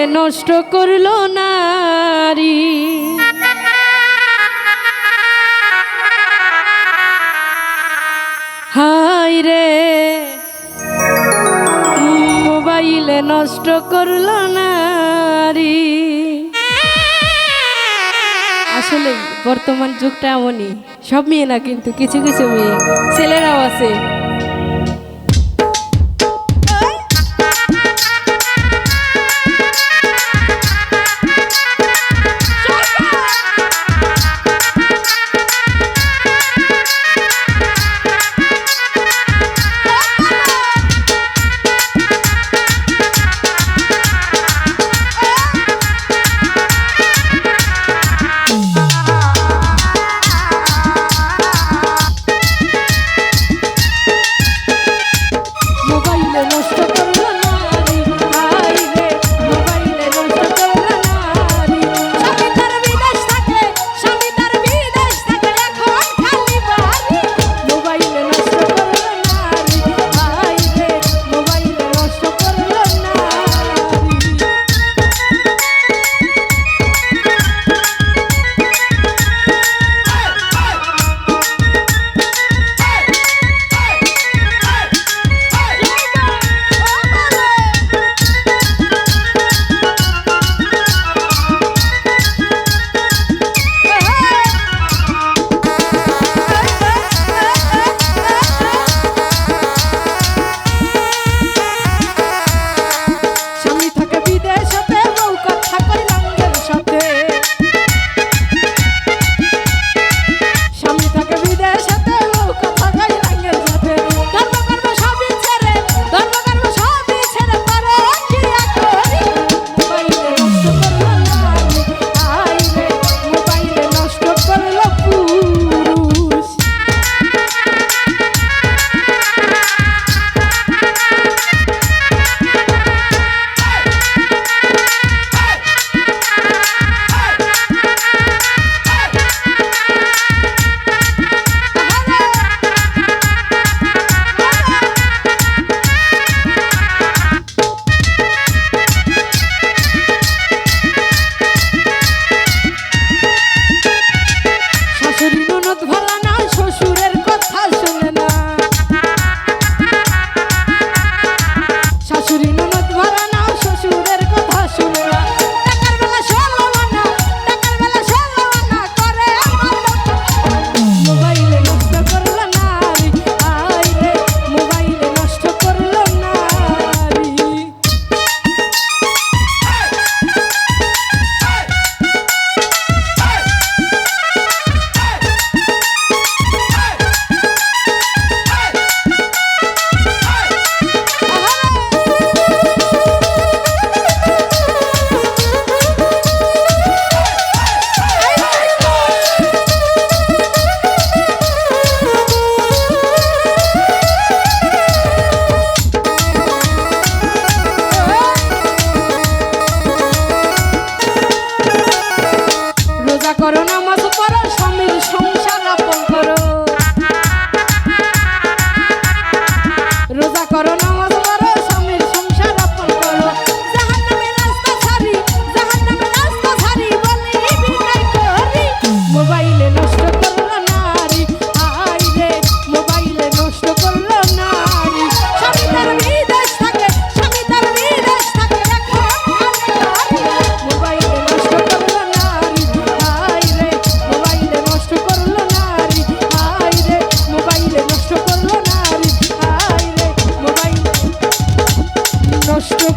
করে নষ্ট করল নারী। হাই রে। মোবাইলে নষ্ট করল নারী। আসলে বর্তমান যুগটা এমনই। সব মেয়ে না কিন্তু কিছু কিছু মেয়ে, ছেলেরাও আছে। নষ্ট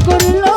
করল